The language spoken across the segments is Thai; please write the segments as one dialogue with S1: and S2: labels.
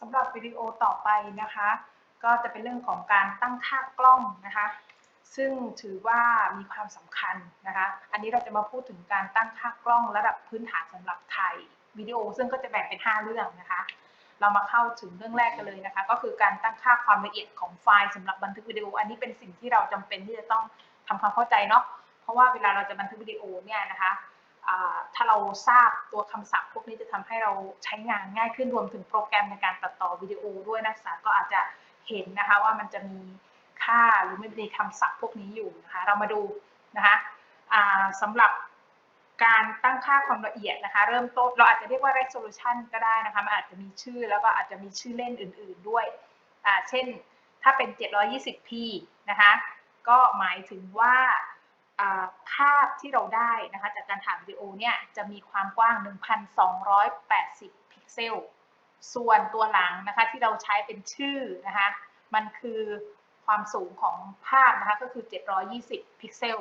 S1: สำหรับวิดีโอต่อไปนะคะ ก็จะเป็นเรื่องของการตั้งค่ากล้องนะคะ ซึ่งถือว่ามีความสำคัญนะคะ อันนี้เราจะมาพูดถึงการตั้งค่ากล้องระดับพื้นฐานสำหรับถ่ายวิดีโอ ซึ่งก็จะแบ่งเป็น 5 เรื่องนะคะ เรามาเข้าถึงเรื่องแรกกันเลยนะคะ ก็คือการตั้งค่าความละเอียดของไฟล์สำหรับบันทึกวิดีโอ อันนี้เป็นสิ่งที่เราจำเป็นที่จะต้องทำความเข้าใจเนาะเพราะว่าเวลาเราจะบันทึกวิดีโอเนี่ยนะคะ ถ้าเราทราบตัวคำศัพท์พวกนี้จะทำให้เราใช้งานง่ายขึ้นรวมถึงโปรแกรมในการตัดต่อวิดีโอด้วยนักศึกษาก็อาจจะเห็นนะคะว่ามันจะมีค่าหรือไม่มีคำศัพท์พวกนี้อยู่นะคะเรามาดูนะคะสำหรับการตั้งค่าความละเอียดนะคะ เริ่มต้นเราอาจจะเรียกว่า resolution ก็ได้นะคะมันอาจจะมีชื่อแล้วก็อาจจะมีชื่อเล่นอื่น ๆด้วยเช่นถ้าเป็น 720p นะคะก็หมายถึงว่า ภาพที่เราได้นะคะจากการถ่ายวิดีโอเนี่ยจะมีความกว้าง 1,280 พิกเซล ส่วนตัวหลังนะคะที่เราใช้เป็นชื่อนะคะมันคือความสูงของภาพนะคะก็คือ 720 พิกเซล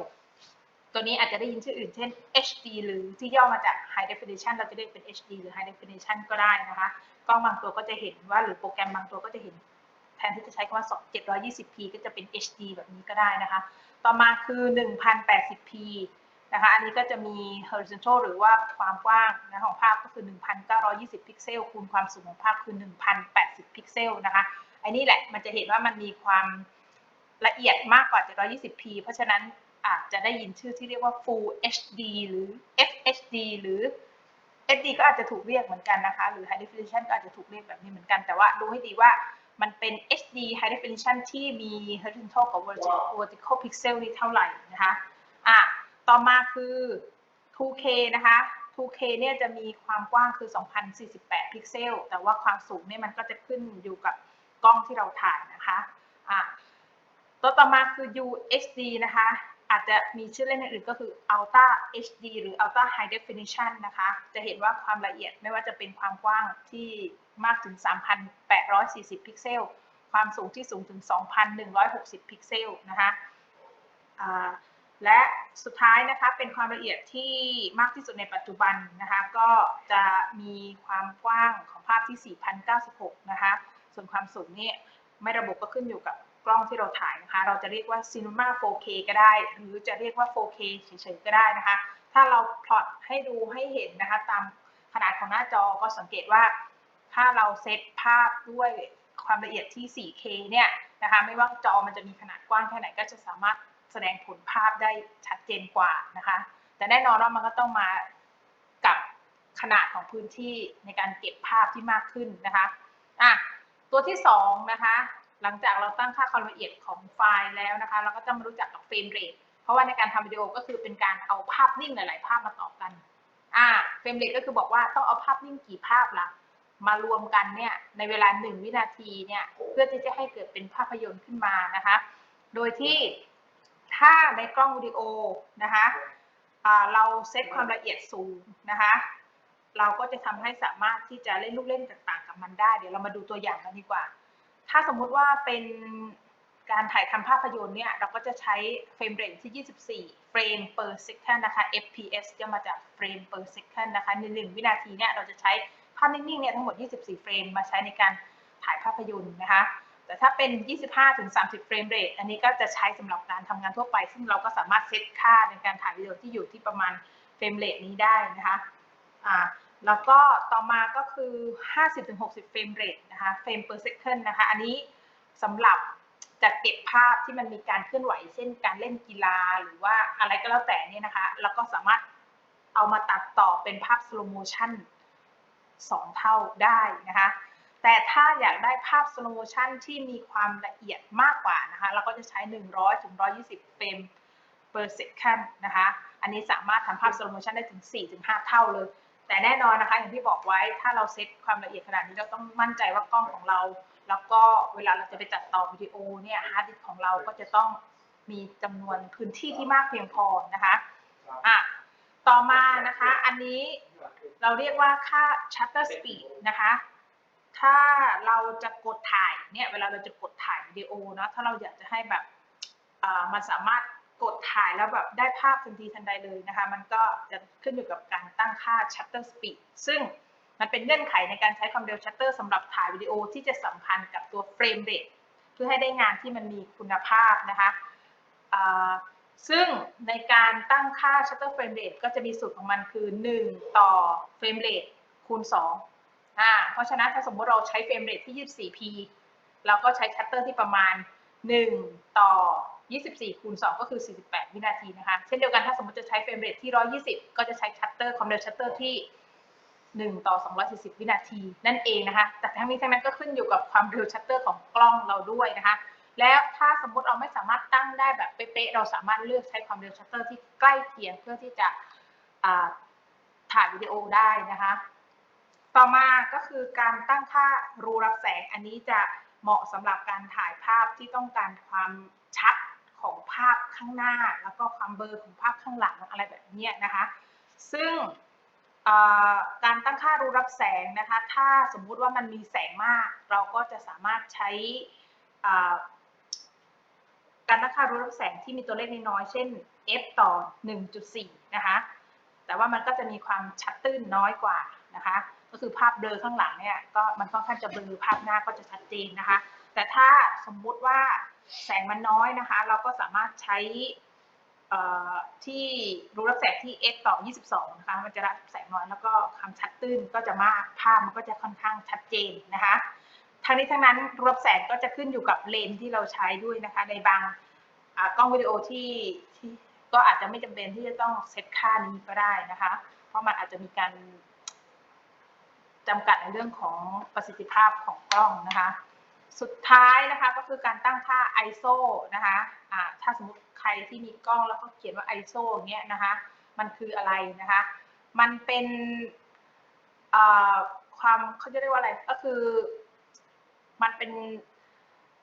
S1: ตัวนี้อาจจะได้ยินชื่ออื่นเช่น HD หรือที่ย่อมาจาก High Definition เราจะเรียกเป็น HD หรือ High Definition ก็ได้นะคะกล้องบางตัวก็จะเห็นว่าหรือโปรแกรมบางตัวก็จะเห็นแทนที่จะใช้คำว่า 720p ก็จะเป็น HD แบบนี้ก็ได้นะคะ ต่อมาคือ 1080p นะคะ อันนี้ก็จะมี horizontal หรือว่าความกว้างนะของภาพก็คือ 1920 พิกเซล คูณความสูงของภาพคือ 1080 พิกเซลนะคะ อันนี้แหละ มันจะเห็นว่ามันมีความละเอียดมากกว่า 720p เพราะฉะนั้นอาจจะได้ยินชื่อที่เรียกว่า Full HD หรือ FHD หรือ HD ก็อาจจะถูกเรียกเหมือนกันนะคะ หรือ High Definition ก็อาจจะถูกเรียกแบบนี้เหมือนกัน แต่ว่าดูให้ดีว่า มันเป็น HD High Definition ที่มี horizontal กับ vertical vertical pixel นี่เท่าไหร่นะคะอะต่อมาคือ 2K นะคะ 2K เนี่ยจะมีความกว้างคือ 2048 พิกเซล แต่ว่าความสูงเนี่ยมันก็จะขึ้นอยู่กับกล้องที่เราถ่ายนะคะอะตัวต่อมาคือ UHD นะคะ อาจจะมีชื่อเล่นอื่นก็คือ Ultra HD หรือ Ultra High Definition นะคะ จะเห็นว่าความละเอียดไม่ว่าจะเป็นความกว้างที่มากถึง 3,840 พิกเซล ความสูงที่สูงถึง 2,160 พิกเซลนะคะและสุดท้ายนะคะเป็นความละเอียดที่มากที่สุดในปัจจุบันนะคะก็จะมีความกว้างของภาพที่ 4,096 นะคะส่วนความสูงนี่ไม่ระบุก็ขึ้นอยู่กับ ล้องที่เราถ่ายนะคะ เราจะเรียกว่า Cinema 4K ก็ได้ หรือจะเรียกว่า 4K เฉยๆก็ได้นะคะ ถ้าเราพลอตให้ดูให้เห็นนะคะ ตามขนาดของหน้าจอก็สังเกตว่า ถ้าเราเซตภาพด้วยความละเอียดที่ 4K เนี่ยนะคะ ไม่ว่าจอมันจะมีขนาดกว้างแค่ไหนก็จะสามารถแสดงผลภาพได้ชัดเจนกว่านะคะ แต่แน่นอนว่ามันก็ต้องมากับขนาดของพื้นที่ในการเก็บภาพที่มากขึ้นนะคะอะตัวที่2นะคะ หลังจากเราตั้งค่าความละเอียดของไฟล์แล้วนะคะ เราก็จะมารู้จักกับเฟรมเรทเพราะว่าในการทำวิดีโอก็คือเป็นการเอาภาพนิ่งหลาย ๆ ภาพมาต่อกันอ่าเฟรมเรทก็คือบอกว่าต้องเอาภาพนิ่งกี่ภาพล่ะมารวมกันเนี่ยในเวลา 1 วินาทีเนี่ยเพื่อที่จะให้เกิดเป็นภาพยนตร์ขึ้นมานะคะ โดยที่ถ้าในกล้องวิดีโอนะคะเราเซตความละเอียดสูงนะคะ เราก็จะทำให้สามารถที่จะเล่นลูกเล่นต่าง ๆ กับมันได้ เดี๋ยวเรามาดูตัวอย่างกันดีกว่า ถ้าสมมุติว่าเป็นการถ่ายทำภาพยนตร์เนี่ยเราก็จะใช้เฟรมเรทที่ 24 เฟรม per second นะคะ FPS จะมาจากเฟรม per second นะคะใน1วินาทีเนี่ยเราจะใช้ภาพนิ่งๆเนี่ยทั้งหมด 24 เฟรมมาใช้ในการถ่ายภาพยนตร์นะคะ แต่ถ้าเป็น 25-30 เฟรมเรทอันนี้ก็จะใช้สำหรับการทำงานทั่วไป ซึ่งเราก็สามารถเซตค่าในการถ่ายวิดีโอที่อยู่ที่ประมาณเฟรมเรทนี้ได้นะคะ แล้วก็ต่อมาก็คือ 50-60 เฟรมเรทนะคะเฟรม per second นะคะ อันนี้สำหรับจะเก็บภาพที่มันมีการเคลื่อนไหว เช่นการเล่นกีฬาหรือว่าอะไรก็แล้วแต่เนี่ยนะคะ แล้วก็สามารถเอามาตัดต่อเป็นภาพ slow motion 2เท่าได้นะคะ แต่ถ้าอยากได้ภาพ slow motion ที่มีความละเอียดมากกว่านะคะ เราก็จะใช้ 100ถึง120 เฟรม per second นะคะ อันนี้สามารถทำภาพ slow motion ได้ถึง 4-5 เท่าเลย แต่แน่นอนนะคะอย่างที่บอกไว้ถ้าเราเซตความละเอียดขนาดนี้เราต้องมั่นใจว่ากล้องของเรา แล้วก็เวลาเราจะไปตัดต่อวิดีโอเนี่ยฮาร์ดดิสก์ของเราก็จะต้องมีจำนวนพื้นที่ที่มากเพียงพอนะคะอะต่อมานะคะอันนี้เราเรียกว่าค่า shutter speed นะคะถ้าเราจะกดถ่ายเนี่ยเวลาเราจะกดถ่ายวิดีโอเนาะถ้าเราอยากจะให้แบบอ่ามันสามารถ กดถ่ายแล้วแบบได้ภาพทันทีทันใดเลยนะคะ มันก็จะขึ้นอยู่กับการตั้งค่า shutter speed ซึ่งมันเป็นเงื่อนไขในการใช้ความเร็วชัตเตอร์สำหรับถ่ายวิดีโอที่จะสัมพันธ์กับตัวเฟรมเรทเพื่อให้ได้งานที่มันมีคุณภาพนะคะซึ่งในการตั้งค่า shutter frame rate ก็จะมีสูตรของมันคือ 1 ต่อ frame rate คูณ2อ่าเพราะฉะนั้นถ้าสมมติเราใช้ frame rate ที่ 24p เราก็ใช้ shutter ที่ประมาณ 1 ต่อ 24 คูณ 2 ก็คือ 48 วินาทีนะคะ เช่นเดียวกันถ้าสมมติจะใช้ frame rate ที่ 120 ก็จะใช้ shutter ความเร็ว shutter ที่ 1 ต่อ 240 วินาที นั่นเองนะคะ แต่ทั้งนี้ทั้งนั้นก็ขึ้นอยู่กับความเร็ว shutter ของกล้องเราด้วยนะคะ แล้วถ้าสมมติเราไม่สามารถตั้งได้แบบเป๊ะๆ เราสามารถเลือกใช้ความเร็วชัตเตอร์ที่ใกล้เคียงเพื่อที่จะถ่ายวิดีโอได้นะคะ ต่อมาก็คือการตั้งค่ารูรับแสง อันนี้จะเหมาะสำหรับการถ่ายภาพที่ต้องการความ ของภาพข้างหน้า แล้วก็ความเบลอของภาพข้างหลังอะไรแบบนี้นะคะ ซึ่งการตั้งค่ารูรับแสงนะคะ ถ้าสมมุติว่ามันมีแสงมาก เราก็จะสามารถใช้การตั้งค่ารูรับแสงที่มีตัวเลขน้อยเช่น f ต่อ 1.4 นะคะ แต่ว่ามันก็จะมีความชัดตื้นน้อยกว่านะคะ ก็คือภาพเบลอข้างหลังเนี่ย ก็มันค่อนข้างจะเบลอภาพหน้าก็จะชัดเจนนะคะ แต่ถ้าสมมุติว่าแสงมันน้อยนะคะ เราก็สามารถใช้ที่รูรับแสงที่ f ต่อ 22 นะคะ มันจะรับแสงน้อยแล้วก็ความชัดตื้นก็จะมาก ภาพมันก็จะค่อนข้างชัดเจนนะคะ ทั้งนี้ทั้งนั้นรูปแสงก็จะขึ้นอยู่กับเลนที่เราใช้ด้วยนะคะ ในบางกล้องวิดีโอที่ที่ก็อาจจะไม่จำเป็นที่จะต้องเซตค่านี้ก็ได้นะคะ เพราะมันอาจจะมีการจำกัดในเรื่องของประสิทธิภาพของกล้องนะคะ สุดท้ายนะคะก็คือการตั้งค่า ISO นะคะะถ้าสมมติใครที่มีกล้องแล้วก็เขียนว่า ISO อย่างเงี้ยนะคะ มันคืออะไรนะคะ มันเป็นความเขาจะเรียกว่าอะไร ก็คือ มันเป็น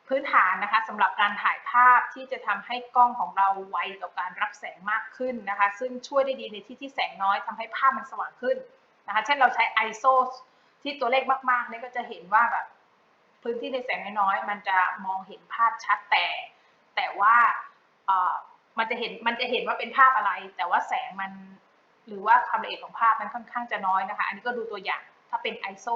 S1: พื้นฐานนะคะสำหรับการถ่ายภาพที่จะทำให้กล้องของเราไวต่อการรับแสงมากขึ้นนะคะ ซึ่งช่วยได้ดีในที่ที่แสงน้อยทำให้ภาพมันสว่างขึ้นนะคะ เช่นเราใช้ ISO ที่ตัวเลขมากๆนี่ก็จะเห็นว่าแบบ พื้นที่ในแสงน้อยๆมันจะมองเห็นภาพชัดแต่ แต่ว่ามันจะเห็นมันจะเห็นว่าเป็นภาพอะไร แต่ว่าแสงมันหรือว่าความละเอียดของภาพมันค่อนข้างจะน้อยนะคะ อันนี้ก็ดูตัวอย่างถ้าเป็น ISO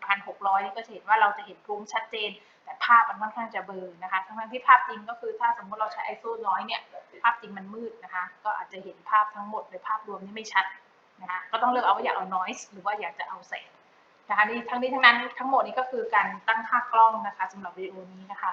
S1: 1,600 นี่ก็จะเห็นว่าเราจะเห็นรุ้งชัดเจน แต่ภาพมันค่อนข้างจะเบลอนะคะ ทั้งที่ภาพจริงก็คือถ้าสมมติเราใช้ ISO น้อยเนี่ยภาพจริงมันมืดนะคะ ก็อาจจะเห็นภาพทั้งหมดเลยภาพรวมนี่ไม่ชัดนะคะ ก็ต้องเลือกเอาว่าอยากเอา noise หรือว่าอยากจะเอาแสง นะคะนี่ทั้งนี้ทั้งนั้นทั้งหมดนี้ก็คือการตั้งค่ากล้องนะคะสำหรับวิดีโอนี้นะคะ